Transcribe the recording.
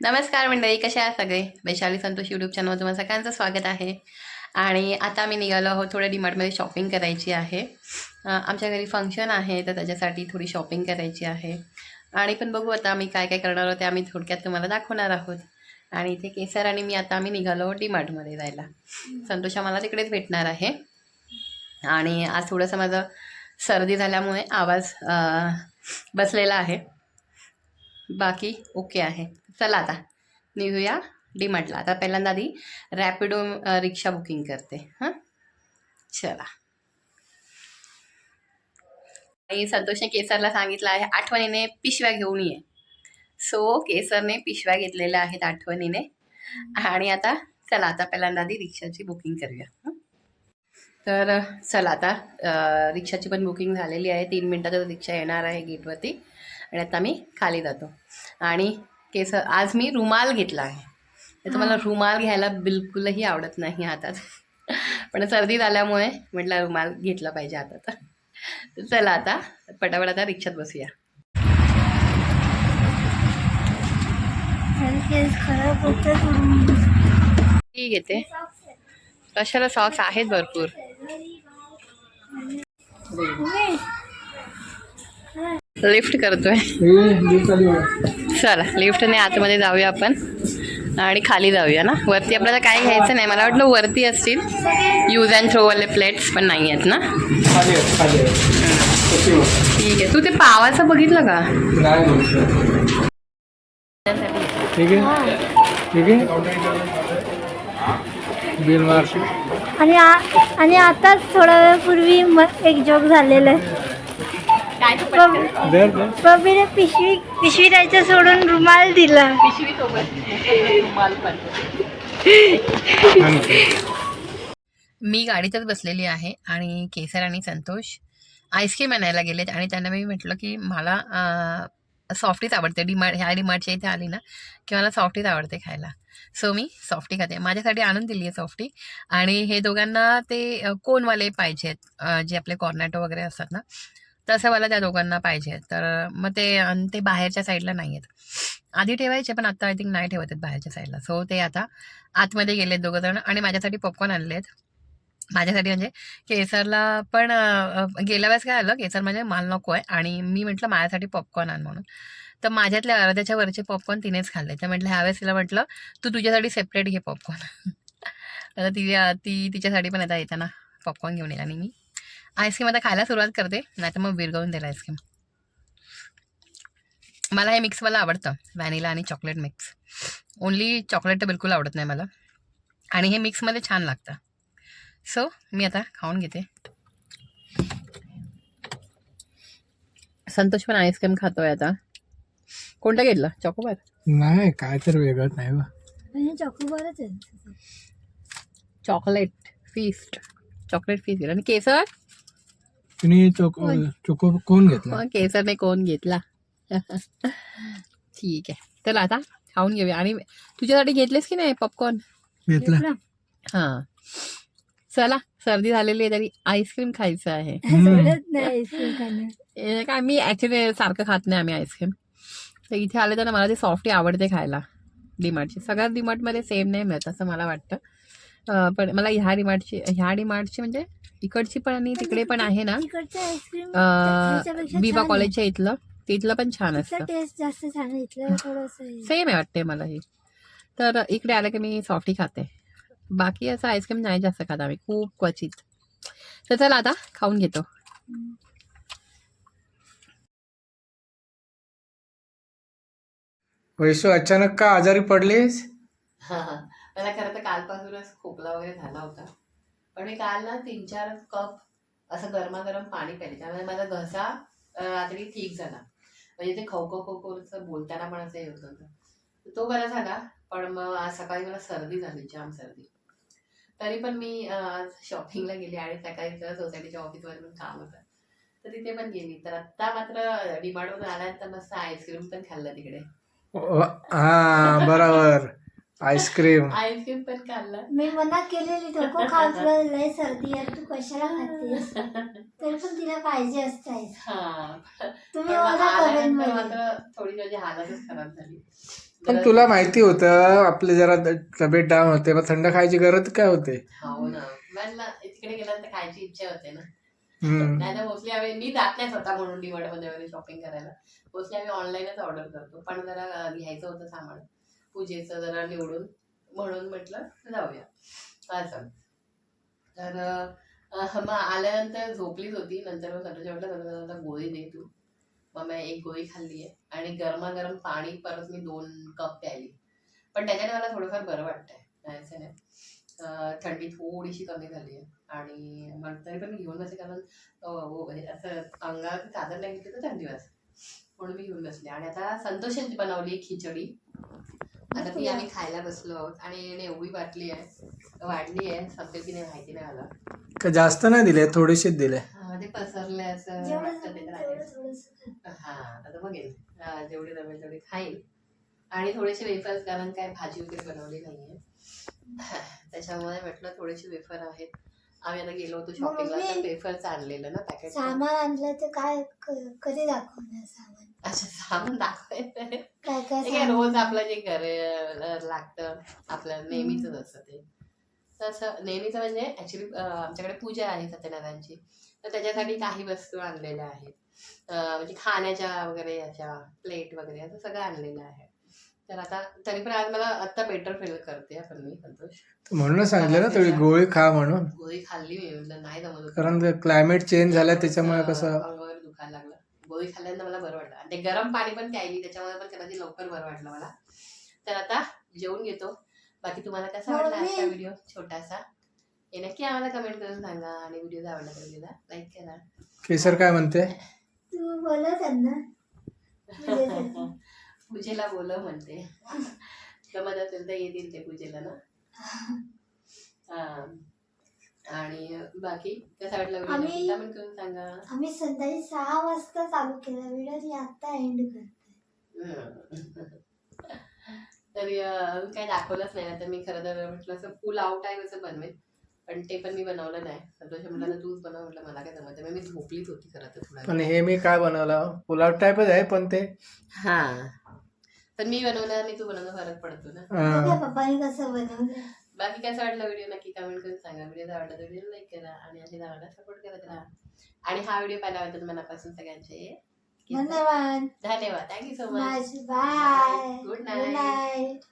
नमस्कार मंडळी कशा आहात सगळे? वैशाली संतोष यूट्यूब चॅनलवर तुम्हाला सगळ्यांचं स्वागत आहे. आणि आता आम्ही निघालो आहोत थोडं डिमार्टमध्ये शॉपिंग करायची आहे. आमच्या घरी फंक्शन आहे तर त्याच्यासाठी थोडी शॉपिंग करायची आहे. आणि पण बघू आता आम्ही काय काय करणार आहोत ते आम्ही थोडक्यात तुम्हाला दाखवणार आहोत. आणि इथे केसर आणि मी आता आम्ही निघालो आहोत डिमार्टमध्ये जायला. संतोष आम्हाला तिकडेच भेटणार आहे. आणि आज थोडंसं माझं सर्दी झाल्यामुळे आवाज बसलेला आहे. बाकी ओके आहे. चला आता. निघूया. डीमार्टला आता पहिल्यांदा आधी रॅपिडो रिक्षा बुकिंग करते. हां? चला. आणि संतोषने केसरला सांगितलं आहे आठवणीने पिशव्या घेऊन ये. सो केसरने पिशव्या घेतलेल्या आहेत आठवणीने. आणि आता चला आता पहिल्यांदा आधी रिक्षाची बुकिंग करूया. तर चला आता रिक्षाची पण बुकिंग झालेली आहे. तीन मिनटातच रिक्षा येणार आहे गेटवरती. आणि आता मी खाली जातो. आणि केस आज मी रुमाल घेतला आहे. तर तुम्हाला रुमाल घ्यायला बिलकुलही आवडत नाही हातात पण सर्दी झाल्यामुळे म्हटलं रुमाल घेतला पाहिजे हातात तर. चला आता पटापट आता रिक्षात बसूया. खराब होतं ठीक येते कशाला सॉक्स आहेत भरपूर. लिफ्ट करतोय. चला लिफ्टने आतमध्ये जाऊया आपण. आणि खाली जाऊया ना? वरती आपल्याला काय घ्यायचं नाही. मला वाटलं वरती असतील. यूज अँड थ्रोवाले प्लेट्स पण नाही आहेत ना? ठीक आहे. तू ते पावाचं बघितलं का? ठीक आहे? ठीक आहे? बिल मार्क आणि आ- आणि आताच थोड्या वेळापूर्वी म- एक जोक झालेला आहे. पिशवी पिशवी द्यायचं सोडून रुमाल दिला. पिशवी सोबत पण मी गाडीतच बसलेली आहे आणि केसर आणि संतोष आईस्क्रीम आणायला गेलेत आणि त्यांना मी म्हटलं की मला सॉफ्टीच आवडते. डिमार्ट ह्या डिमार्टच्या इथे आली ना की मला सॉफ्टीच आवडते खायला. सो मी सॉफ्टी खाते. माझ्यासाठी आणून दिली आहे सॉफ्टी आणि हे दोघांना ते अ, कोनवाले पाहिजेत जे आपले कॉर्नॅटो वगैरे असतात ना तसं मला त्या दोघांना पाहिजे. तर मग ते आणि ते बाहेरच्या साईडला नाही आहेत आधी ठेवायचे पण आता आय थिंक नाही ठेवत आहेत बाहेरच्या साईडला सो ते आता आतमध्ये गेलेत दोघं जण आणि माझ्यासाठी पॉपकॉर्न आणले आहेत माझ्यासाठी म्हणजे केसरला पण गेल्या वेळेस काय आलं? केसर म्हणजे माल नको आहे. आणि मी म्हटलं माझ्यासाठी पॉपकॉर्न आण म्हणून. तर माझ्यातल्या अर्ध्याच्या वरचे पॉपकॉर्न तिनेच खाल्ले. तर म्हटलं ह्यावेळेस तिला म्हटलं तू तुझ्यासाठी सेपरेट घे पॉपकॉर्न आता ती ती तिच्यासाठी पण आता येताना पॉपकॉर्न घेऊन येईल आणि मी. आईस्क्रीम आता खायला सुरुवात करते. नाही तर मग विरगवून देईल आईस्क्रीम मला हे मिक्सवाला आवडतं. व्हॅनिला आणि चॉकलेट मिक्स ओनली चॉकलेट तर बिलकुल आवडत नाही मला. आणि हे मिक्समध्ये छान लागतं. सो मी आता खाऊन घेते. संतोष पण आईस्क्रीम खातोय आता. कोणतं घेतलं? चॉकोबार नाही काय तर वेगळंच नाही बा. चॉकोबारच आहे. चॉकलेट फीस्ट चॉकलेट फीस्ट घेतलं आणि केसर? तुम्ही चोको चोको कोण? घेतला? मग केसरने कोण घेतला? ठीक आहे. चला आता खाऊन घेऊया. आणि तुझ्यासाठी घेतलेस की नाही पॉपकॉर्न घेतला. हां. चला सर्दी झालेली आहे तरी आईस्क्रीम खायचं आहे. काय मी ॲक्च्युली सारखं खात नाही आम्ही आईस्क्रीम तर इथे आले तर मला ती सॉफ्टी आवडते खायला. डीमार्टची सगळ्यात डीमार्टमध्ये सेम नाही मिळत असं मला वाटतं. पण मला ह्या डीमार्टची ह्या डीमार्टची म्हणजे इकडची पण आणि तिकडे पण आहे ना. तिकडचं आईस्क्रीम अं, विवा कॉलेजच्या इथलं. तिथलं पण छान असतं. टेस्ट जास्त छान आहे इथलं थोडंसं आहे. सेम आहे वाटते मला हे. तर इकडे आलं की मी सॉफ्टी खाते. बाकी असं आईस्क्रीम नाही जास्त खात आम्ही. खूप क्वचित. तर चला आता खाऊन घेतो. वैसू अचानक का आजारी पडलीस? हा हा. मला खरं तर कालपासूनच खोकला वगैरे झाला होता. पण मी काल ना तीन चार कप असं गरमागरम पाणी प्यायले. त्यामुळे माझा घसा रात्री ठीक झाला. म्हणजे ते खवखव खवखवचं बोलताना पण असं हे होत होतं. तो बरा झाला पण मग आज सकाळी मला सर्दी झाली जाम सर्दी. तरी पण मी आज शॉपिंगला गेली आणि सकाळी सोसायटीच्या ऑफिसवर पण काम होतं. तर तिथे पण गेली. तर आत्ता मात्र डिमांडवरून आल्यानंतर मस्त आईस्क्रीम पण खाल्लं तिकडे. हा बरोबर. आईस्क्रीम. आईस्क्रीम पण खाल्लं. मी मना केलेली नको खाऊ तुला लय सर्दी आहे तू कशाला खातेस? तरी पण तिला पाहिजे असते ice. हा. तुम्ही पण मग ओरडा करेन आल्यानंतरमध्ये मात्र थोडी माझी हालतच खराब झाली. पण तुला माहिती होतं आपले जरा तब्येत डाऊन होते मग थंड खायची गरज काय होते? हो ना. मला तिकडे गेल्यानंतर खायची इच्छा होते ना. हम्म. नाही तर मोस्टली आम्ही मी जात नाही स्वतः म्हणून डीमार्टमध्ये वगैरे शॉपिंग करायला. मोस्टली आम्ही ऑनलाईनच ऑर्डर करतो. पण जरा अं, घ्यायचं होतं सामान. पूजेचं जरा निवडून म्हणून म्हटलं जाऊया. असं तर मग आल्यानंतर झोपलीच होती. नंतर मग स्वतःच्या म्हटलं आता गोळी दे तू. मग मी एक गोळी खाल्ली आहे आणि गरमागरम पाणी परत मी दोन कप प्यायली. पण त्याच्याने मला थोडंफार बरं वाटतंय. नाही. नाही थंडी थोडीशी कमी झाली आहे आणि मग तरी पण मी घेऊन बसले. कारण हो, असं अंगावर चादर नाही घेतली तर थंडी वाजते. म्हणून मी घेऊन बसले. आणि आता संतोषांची बनवली खिचडी. आता ती आम्ही खायला बसलो आहोत आणि एवढी वाटली आहे वाढली आहे संपेल की नाही माहिती नाही मला का जास्त नाही दिले थोडेसेच दिले? हा, ते पसरले असं वाटतं ते. हा आता बघेल हा, जेवढे जमेल तेवढे खाईल. आणि थोडेसे वेफर्स कारण काय भाजी वगैरे बनवली नाहीये. त्याच्यामुळे म्हटलं थोडेसे वेफर आहेत. आम्ही आता गेलो होतो शॉपिंगला तर मम्मी, वेफर्स आणलेलं ना पॅकेट सामान आणलं तर काय क- कधी दाखवणार सामान? अच्छा सामान दाखवायचं काय ते? रोज आपलं जे घर लागतं आपलं नेहमीच असतं ते. तसं नेहमीचं म्हणजे ऍक्च्युली आमच्याकडे पूजा आहे सत्यनारायणची. तर त्याच्यासाठी काही वस्तू आणलेल्या आहेत. म्हणजे खाण्याच्या वगैरे याच्या प्लेट वगैरे असं सगळं आणलेलं आहे. तर आता तरी पण आज मला आत्ता बेटर फील करते पण मी संतोष. म्हणूनच सांगितलं ना थोडी गोळी खा म्हणून. गोळी खाल्ली मी म्हटलं नाही जमत. कारण क्लायमेट चेंज झालं त्याच्यामुळे कसं? अंगावर दुखायला लागलं. गोळी खाल्ल्यानंतर मला बरं वाटलं. आणि ते गरम पाणी पण प्यायली त्याच्यामुळे पण कदाचित लवकर बरं वाटलं मला. तर आता जेवून घेतो. बाकी तुम्हाला कसा वाटला मम्मी. आजचा व्हिडिओ छोटासा. हे नक्की आम्हाला कमेंट करून सांगा आणि व्हिडिओ आवडला तर व्हिडिओला लाईक करा. केसर काय म्हणते? तू बोलत त्यांना. पूजेला बोल म्हणते. जमत असेल तर येतील ते पूजेला ना. हा. आणि बाकी कसा वाटला आम्ही- कमेंट करून सांगा? आम्ही संध्याकाळी सहा वाजता चालू केला. व्हिडिओ आता एंड करते तरी अं, काही दाखवलंच नाही. ना तर मी खरं तर म्हटलं असं फुल आउट आहे असं बनवेन. पण ते पण मी बनवलं नाही. संतोष म्हटलं तर तूच बनव. म्हटलं मला काय जमत नाही. मी झोपलीच होती खरं तर थोडा आणि हे मी काय बनवलं? पुलाव टाईपच आहे पण ते. हा. पण मी बनवलं आणि तू बनवणं फरक पडतो ना. अं, बघा पप्पाने कसं बनवलं? बाकी कसं वाटलं व्हिडिओ? नक्की कमेंट करून सांगा. व्हिडिओ आवडला तर व्हिडिओ लाईक करा आणि असे आवडला सपोर्ट करत राहा. आणि हा व्हिडिओ पाहिल्याबद्दल मनापासून सगळ्यांचे धन्यवाद. धन्यवाद. Thank you so much bye. Good. Night